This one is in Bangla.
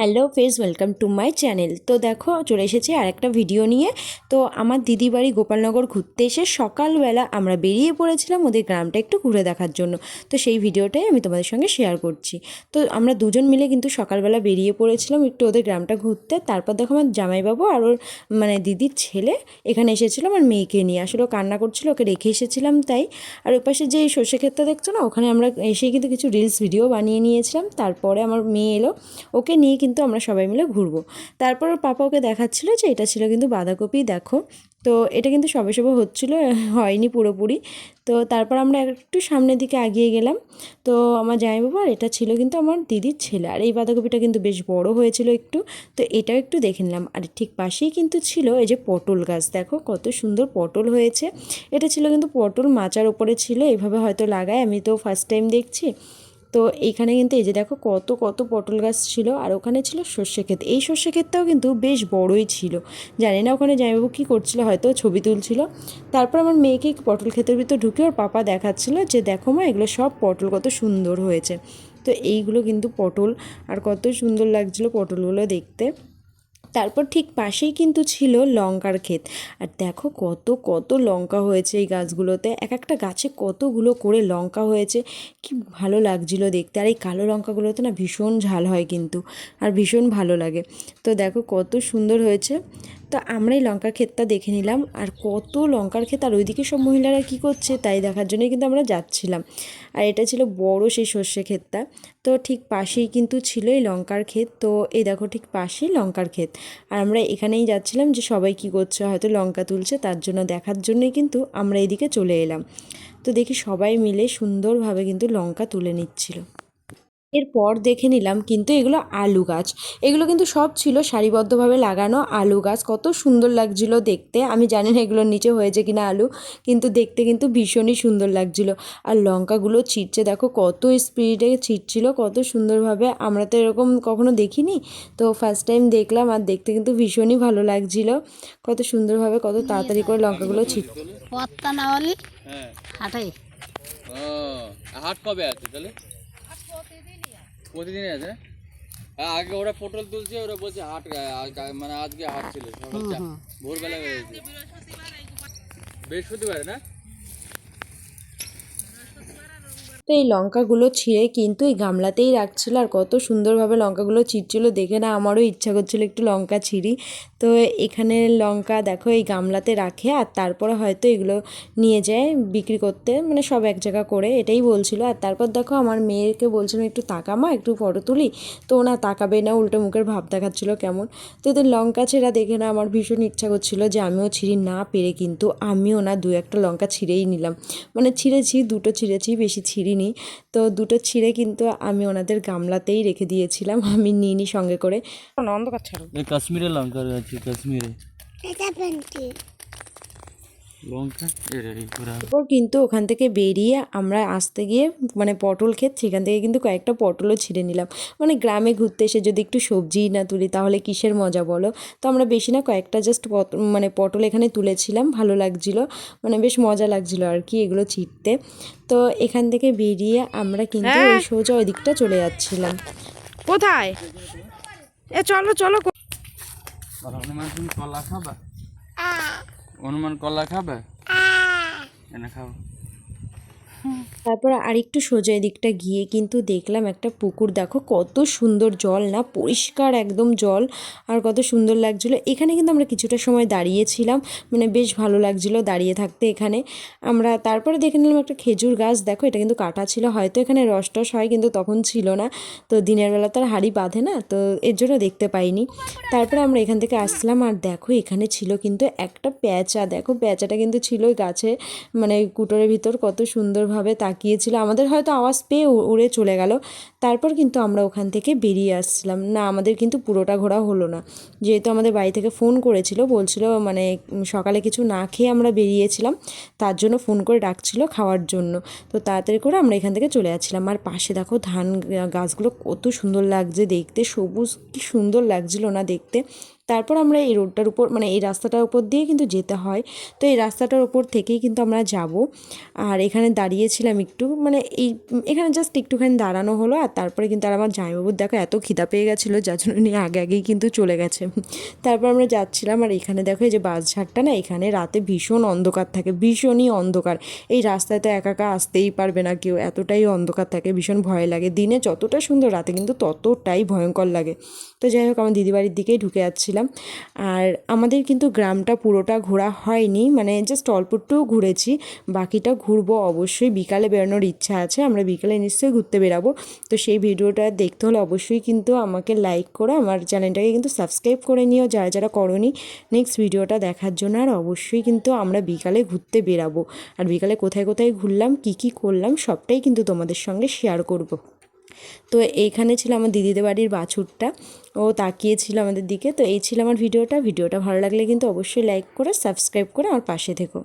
Hello face welcome to my channel তো দেখো, চলে এসেছি আর একটা ভিডিও নিয়ে। তো আমার দিদি বাড়ি গোপালনগর ঘুরতে এসে সকালবেলা আমরা বেরিয়ে পড়েছিলাম ওদের গ্রামটা একটু ঘুরে দেখার জন্য। তো সেই ভিডিওটাই আমি তোমাদের সঙ্গে শেয়ার করছি। তো আমরা দুজন মিলে কিন্তু সকালবেলা বেরিয়ে পড়েছিলাম একটু ওদের গ্রামটা ঘুরতে। তারপর দেখো আমার জামাইবাবু আর ওর মানে দিদির ছেলে এখানে এসেছিল আমার মেয়েকে নিয়ে। আসলে ও কান্না করছিল, ওকে রেখে এসেছিলাম তাই। আর ওই পাশে যে সর্ষে ক্ষেতটা দেখছ না, ওখানে আমরা এসেই কিন্তু কিছু রিলস ভিডিও বানিয়ে নিয়েছিলাম। তারপরে আমার মেয়ে এলো, ওকে নিয়ে কিন্তু আমরা সবাই মিলে ঘুরবো। তারপর পাপা ওকে দেখাচ্ছিলো যে এটা ছিল কিন্তু বাঁধাকপি, দেখো। তো এটা কিন্তু সবে সবে হচ্ছিল, হয়নি পুরোপুরি। তো তারপর আমরা একটু সামনের দিকে এগিয়ে গেলাম। তো আমার জামাইবাবু, আর এটা ছিল কিন্তু আমার দিদির ছেলে। আর এই বাঁধাকপিটা কিন্তু বেশ বড় হয়েছিল একটু। তো এটাও একটু দেখে নিলাম। আর ঠিক পাশেই কিন্তু ছিল এই যে পটল গাছ, দেখো কত সুন্দর পটল হয়েছে। এটা ছিল কিন্তু পটল মাচার ওপরে ছিল, এভাবে হয়তো লাগায়। আমি তো ফার্স্ট টাইম দেখছি। তো এইখানে কিন্তু এই যে দেখো কত কত পটল গাছ ছিল আর ওখানে ছিল সর্ষে ক্ষেত। এই সর্ষে ক্ষেতটাও কিন্তু বেশ বড়ই ছিল। জানি না ওখানে জামাইবাবু কী করছিল, হয়তো ছবি তুলছিল। তারপর আমার মেয়েকে পটল ক্ষেতের ভিতর ঢুকে ওর পাপা দেখাচ্ছিল যে, দেখো মা, এগুলো সব পটল, কত সুন্দর হয়েছে। তো এইগুলো কিন্তু পটল আর কত সুন্দর লাগছিল পটলগুলো দেখতে। তারপর ঠিক পাশেই কিন্তু ছিল লঙ্কার ক্ষেত। আর দেখো কত কত লঙ্কা হয়েছে এই গাছগুলোতে। এক একটা গাছে কতগুলো করে লঙ্কা হয়েছে। কি ভালো লাগছিল দেখতে। আর এই কালো লঙ্কাগুলোতে না ভীষণ ঝাল হয় কিন্তু। আর ভীষণ ভালো লাগে। তো দেখো কত সুন্দর হয়েছে। তো আমরা এই লঙ্কার ক্ষেতটা দেখে নিলাম। আর কত লঙ্কার ক্ষেত, আর ওইদিকে সব মহিলারা কী করছে তাই দেখার জন্যই কিন্তু আমরা যাচ্ছিলাম। আর এটা ছিল বড় সেই সর্ষে ক্ষেতটা। তো ঠিক পাশেই কিন্তু ছিল এই লঙ্কার ক্ষেত। তো এই দেখো ঠিক পাশেই লঙ্কার ক্ষেত। আর আমরা এখানেই যাচ্ছিলাম যে সবাই কী করছে, হয়তো লঙ্কা তুলছে, তার জন্য দেখার জন্যই কিন্তু আমরা এদিকে চলে এলাম। তো দেখি সবাই মিলে সুন্দরভাবে কিন্তু লঙ্কা তুলে নিচ্ছিল। এরপর দেখে নিলাম কিন্তু এগুলো আলু গাছ। এগুলো কিন্তু সব ছিল সারিবদ্ধভাবে লাগানো আলু গাছ। কত সুন্দর লাগছিল দেখতে। আমি জানি না এগুলোর নিচে হয়েছে কিনা আলু কিন্তু দেখতে কিন্তু ভীষণই সুন্দর লাগছিল। আর লঙ্কাগুলো ছিটছে দেখো কত স্পিডে ছিটছিল কত সুন্দরভাবে। আমরা তো এরকম কখনো দেখিনি। তো ফার্স্ট টাইম দেখলাম আর দেখতে কিন্তু ভীষণই ভালো লাগছিল। কত সুন্দরভাবে কত তাড়াতাড়ি করে লঙ্কাগুলো ছিট পত্তা না হলে হ্যাঁ। হাটে। হাট কবে আছে তাহলে? প্রতিদিনই আছে? হ্যাঁ, আগে ওরা পটল তুলছে ওরা বলছে হাট মানে আজকে হাট ছিল সকাল ভোরবেলা বেরিয়েছে বৃহস্পতিবার না? তো এই লঙ্কাগুলো ছিঁড়ে কিন্তু এই গামলাতেই রাখছিল। আর কত সুন্দরভাবে লঙ্কাগুলো ছিঁড়ছিল। দেখে না আমারও ইচ্ছা করছিল একটু লঙ্কা ছিঁড়ি। তো এখানে লঙ্কা দেখো এই গামলাতে রাখে। আর তারপরে হয়তো এগুলো নিয়ে যায় বিক্রি করতে। মানে সব এক জায়গা করে এটাই বলছিল। আর তারপর দেখো আমার মেয়েকে বলছিলাম, একটু তাকামা একটু ফটো তুলি। তো ওনা তাকাবে না, উল্টো মুখের ভাব দেখাচ্ছিল কেমন। তো এদের লঙ্কা ছেঁড়া দেখে না আমার ভীষণ ইচ্ছা করছিল যে আমিও ছিঁড়ি না পেরে কিন্তু আমিও না দু একটা লঙ্কা ছিঁড়েই নিলাম। মানে ছিঁড়েছি, দুটো ছিঁড়েছি, বেশি ছিঁড়িনি তো দুটো ছিঁড়ে কিন্তু আমি ওনাদের গামলাতেই রেখে দিয়েছিলাম আমি নিইনি সঙ্গে করে। অন্ধকার ছাড়ো। কাশ্মীরে লঙ্কা রয়েছে কাশ্মীরে। তারপর কিন্তু ওখান থেকে বেরিয়ে আমরা আসতে গিয়ে মানে পটল ক্ষেত সেখান থেকে কিন্তু কয়েকটা পটলও ছিঁড়ে নিলাম। মানে গ্রামে ঘুরতে এসে যদি একটু সবজি না তুলি তাহলে কিসের মজা বলো? তো আমরা বেশি না কয়েকটা জাস্ট মানে পটল এখানে তুলেছিলাম ভালো লাগছিল। মানে বেশ মজা লাগছিল আর কি এগুলো ছিঁড়তে। তো এখান থেকে বেরিয়ে আমরা কিন্তু ওই সোজা ওই দিকটা চলে যাচ্ছিলাম। কোথায়? এ চলো চলো হনুমান তুমি কলা খাবা? খাবে এনে খাও। তারপর আরেকটু সোজা দিকটা গিয়ে কিন্তু দেখলাম একটা পুকুর। দেখো কত সুন্দর জল না, পরিষ্কার একদম জল, আর কত সুন্দর লাগছিল। এখানে কিন্তু আমরা কিছুটা সময় দাঁড়িয়েছিলাম মানে বেশ ভালো লাগছিল দাঁড়িয়ে থাকতে এখানে। আমরা তারপরে দেখে নিলাম একটা খেজুর গাছ। দেখো এটা কিন্তু কাটা ছিল, হয়তো এখানে রস টস হয় কিন্তু তখন ছিল না। তো দিনের বেলা তো আর হাড়ি বাঁধে না, তো এর জন্য দেখতে পাইনি। তারপরে আমরা এখান থেকে আসলাম, আর দেখো এখানে ছিল কিন্তু একটা প্যাঁচা। দেখো প্যাঁচাটা কিন্তু ছিল গাছে মানে কুটোরের ভিতর কত সুন্দরভাবে তাকিয়েছিল। আমাদের হয়তো আওয়াজ পেয়ে উড়ে চলে গেল। তারপর কিন্তু আমরা ওখান থেকে বেরিয়ে আসছিলাম। না, আমাদের কিন্তু পুরোটা ঘোরা হলো না। যেহেতু আমাদের বাড়ি থেকে ফোন করেছিল, বলছিল মানে সকালে কিছু না খেয়ে আমরা বেরিয়েছিলাম। তার জন্য ফোন করে ডাকছিল খাওয়ার জন্য। তো তাড়াতাড়ি করে আমরা এখান থেকে চলে যাচ্ছিলাম আর পাশে দেখো ধান গাছগুলো কত সুন্দর লাগছে দেখতে। সবুজ, কি সুন্দর লাগছিল না দেখতে। তারপর আমরা এই রোডটার উপর মানে এই রাস্তাটার উপর দিয়ে কিন্তু যেতে হয়। তো এই রাস্তাটার উপর থেকেই কিন্তু আমরা যাব। আর এখানে দাঁড়িয়েছিলাম একটু মানে এই, এখানে জাস্ট একটুখানি দাঁড়ানো হলো আর তারপরে কিন্তু আর আমার জামাইবাবুর দেখো এত খিদা পেয়ে গেছিল, যার জন্য নিয়ে আগে আগেই কিন্তু চলে গেছে। তারপর আমরা যাচ্ছিলাম আর এখানে দেখো এই যে বাসঝাড়টা না, এখানে রাতে ভীষণ অন্ধকার থাকে, ভীষণই অন্ধকার। এই রাস্তায় তো একা একা আসতেই পারবে না কেউ, এতটাই অন্ধকার থাকে, ভীষণ ভয় লাগে। দিনে যতটা সুন্দর, রাতে কিন্তু ততটাই ভয়ঙ্কর লাগে। তো যাই হোক, আমার দিদিবাড়ির দিকেই ঢুকে যাচ্ছিলাম। আর আমাদের কিন্তু গ্রামটা পুরোটা ঘোরা হয়নি মানে জাস্ট অল্প একটু ঘুরেছি, বাকিটা ঘুরবো অবশ্যই বিকালে বেরোনোর ইচ্ছা আছে, আমরা বিকালে নিশ্চয়ই ঘুরতে বেরাবো। তো সেই ভিডিওটা দেখতে হলে অবশ্যই কিন্তু আমাকে লাইক করে, আমার চ্যানেলটাকে কিন্তু সাবস্ক্রাইব করে নিও। যারা যারা করনি নেক্সট ভিডিওটা দেখার জন্য, আর অবশ্যই কিন্তু আমরা বিকালে ঘুরতে বেরাবো। আর বিকালে কোথায় কোথায় ঘুরলাম, কি কি করলাম, সবটাই কিন্তু তোমাদের সঙ্গে শেয়ার করব। তো এইখানে ছিল আমার দিদিদের বাড়ির বাছুরটা, ও তাকিয়েছিল আমাদের দিকে। তো এই ছিল আমার ভিডিওটা ভিডিওটা ভালো লাগলে কিন্তু অবশ্যই লাইক করে সাবস্ক্রাইব করে আমার পাশে থেকো।